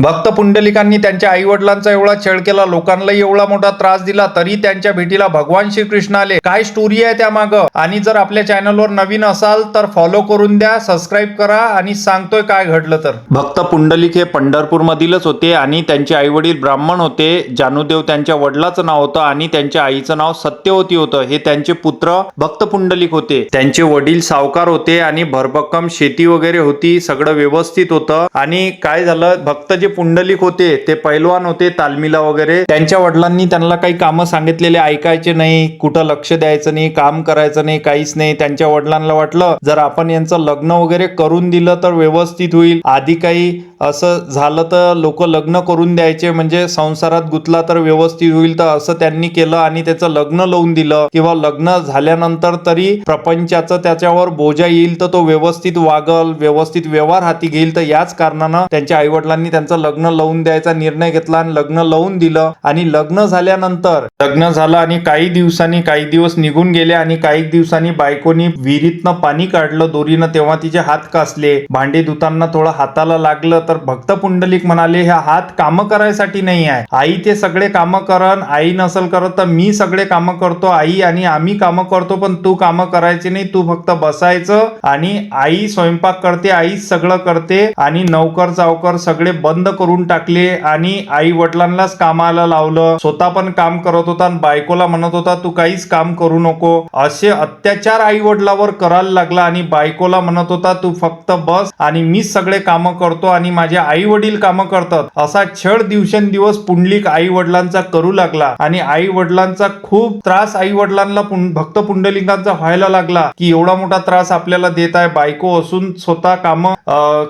भक्त पुंडलिकांनी त्यांच्या आई वडिलांचा एवढा छळ केला लोकांनाही एवढा मोठा त्रास दिला तरी त्यांच्या भेटीला भगवान श्रीकृष्ण आले. काय स्टोरी आहे त्या माग आणि जर आपल्या चॅनलवर नवीन असाल तर फॉलो करून द्या सबस्क्राईब करा आणि सांगतोय काय घडलं तर. भक्त पुंडलिक हे पंढरपूर मधीलच होते आणि त्यांचे आई वडील ब्राह्मण होते. जानुदेव त्यांच्या वडिलाचं नाव होतं आणि त्यांच्या आईचं नाव सत्यवती होतं. हे त्यांचे पुत्र भक्त पुंडलिक होते. त्यांचे वडील सावकार होते आणि भरभक्कम शेती वगैरे होती सगळं व्यवस्थित होतं. आणि काय झालं? भक्त जे पुंडलिक होते ते पैलवान होते तालमीला वगैरे त्यांच्या वडिलांनी त्यांना काही कामं सांगितलेले ऐकायचे नाही कुठं लक्ष द्यायचं नाही काम करायचं नाही काहीच नाही. त्यांच्या वडिलांना वाटलं जर आपण यांचं लग्न वगैरे करून दिलं तर व्यवस्थित होईल. आधी काही असं झालं तर लोक लग्न करून द्यायचे म्हणजे संसारात गुंतला तर व्यवस्थित होईल तर असं त्यांनी केलं आणि त्याचं लग्न लावून दिलं. किंवा लग्न झाल्यानंतर तरी प्रपंचाचं त्याच्यावर बोजा येईल तर तो व्यवस्थित वागल व्यवस्थित व्यवहार हाती घेईल. तर याच कारणानं त्यांच्या आई वडिलांनी त्यांचं लग्न लावून द्यायचा निर्णय घेतला आणि लग्न लावून दिलं. आणि लग्न झाल्यानंतर लग्न झालं आणि काही दिवसांनी काही दिवस निघून गेले आणि काही दिवसांनी बायकोनी विहिरीतनं पाणी काढलं दोरीनं तेव्हा तिचे हात कासले. भांडे धुताना थोडं हाताला लागलं तर भक्त पुंडलिक म्हणाले ह्या हात कामं करायसाठी नाही आहे. आई ते सगळे कामं करन आई नसल करत तर मी सगळे कामं करतो आई आणि आम्ही कामं करतो पण तू कामं करायची नाही तू फक्त बसायचं आणि आई स्वयंपाक करते आईच सगळं करते आणि नौकर चावकर सगळे बंद करून टाकले आणि आई वडिलांनाच कामाला लावलं. स्वतः पण काम करत होता आणि बायकोला म्हणत होता तू काहीच काम करू नको. असे अत्याचार आई वडिलावर करायला लागला आणि बायकोला म्हणत होता तू फक्त बस आणि मीच सगळे कामं करतो आणि माझे आई वडील कामं करतात. असा छळ दिवसेंदिवस पुंडलिक आई वडिलांचा करू लागला आणि आई वडिलांचा खूप त्रास आई वडिलांना भक्त पुंडलिकांचा व्हायला लागला की एवढा मोठा त्रास आपल्याला देत आहे. बायको असून स्वतः कामं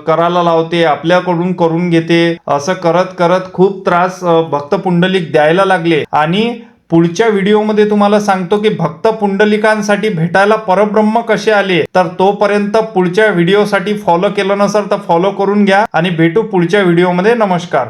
करायला लावते आपल्याकडून करून घेते. असं करत करत खूप त्रास भक्त पुंडलिक द्यायला लागले. आणि पुढच्या व्हिडिओमध्ये तुम्हाला सांगतो की भक्त पुंडलिकांसाठी भेटायला परब्रह्म कसे आले? तर तोपर्यंत पुढच्या व्हिडिओसाठी फॉलो केलं नसेल तर फॉलो करून घ्या. आणि भेटू पुढच्या व्हिडिओमध्ये. नमस्कार.